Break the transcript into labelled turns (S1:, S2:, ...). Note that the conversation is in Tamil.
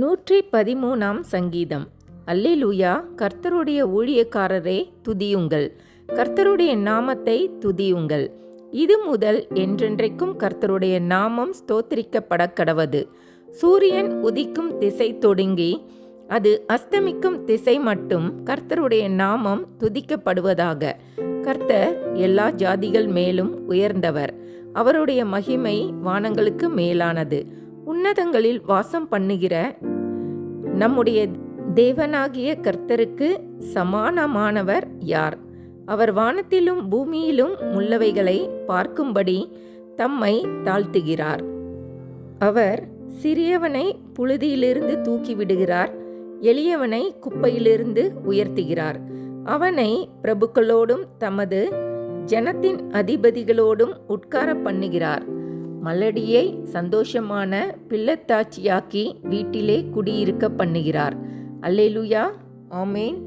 S1: நூற்றி பதிமூணாம் சங்கீதம். அல்லேலூயா கர்த்தருடைய ஊழியக்காரரே துதியுங்கள். கர்த்தருடைய நாமத்தை துதியுங்கள். இது முதல் என்றென்றைக்கும் கர்த்தருடைய நாமம் ஸ்தோத்திரிக்கப்பட கடவது சூரியன் உதிக்கும் திசை தொடங்கி அது அஸ்தமிக்கும் திசை மட்டும் கர்த்தருடைய நாமம் துதிக்கப்படுவதாக. கர்த்தர் எல்லா ஜாதிகள் மேலும் உயர்ந்தவர். அவருடைய மகிமை வானங்களுக்கு மேலானது. உன்னதங்களில் வாசம் பண்ணுகிற நம்முடைய தேவனாகிய கர்த்தருக்கு சமானமானவர் யார்? அவர் வானத்திலும் பூமியிலும் உள்ளவைகளை பார்க்கும்படி தம்மை தாழ்த்துகிறார். அவர் சிறியவனை புழுதியிலிருந்து தூக்கி விடுகிறார் எளியவனை குப்பையிலிருந்து உயர்த்துகிறார். அவனை பிரபுக்களோடும் தமது ஜனத்தின் அதிபதிகளோடும் உட்கார பண்ணுகிறார். மலடியை சந்தோஷமான பிள்ளத்தாட்சியாக்கி வீட்டிலே குடியிருக்க பண்ணுகிறார். அல்லேலுயா. ஆமேன்.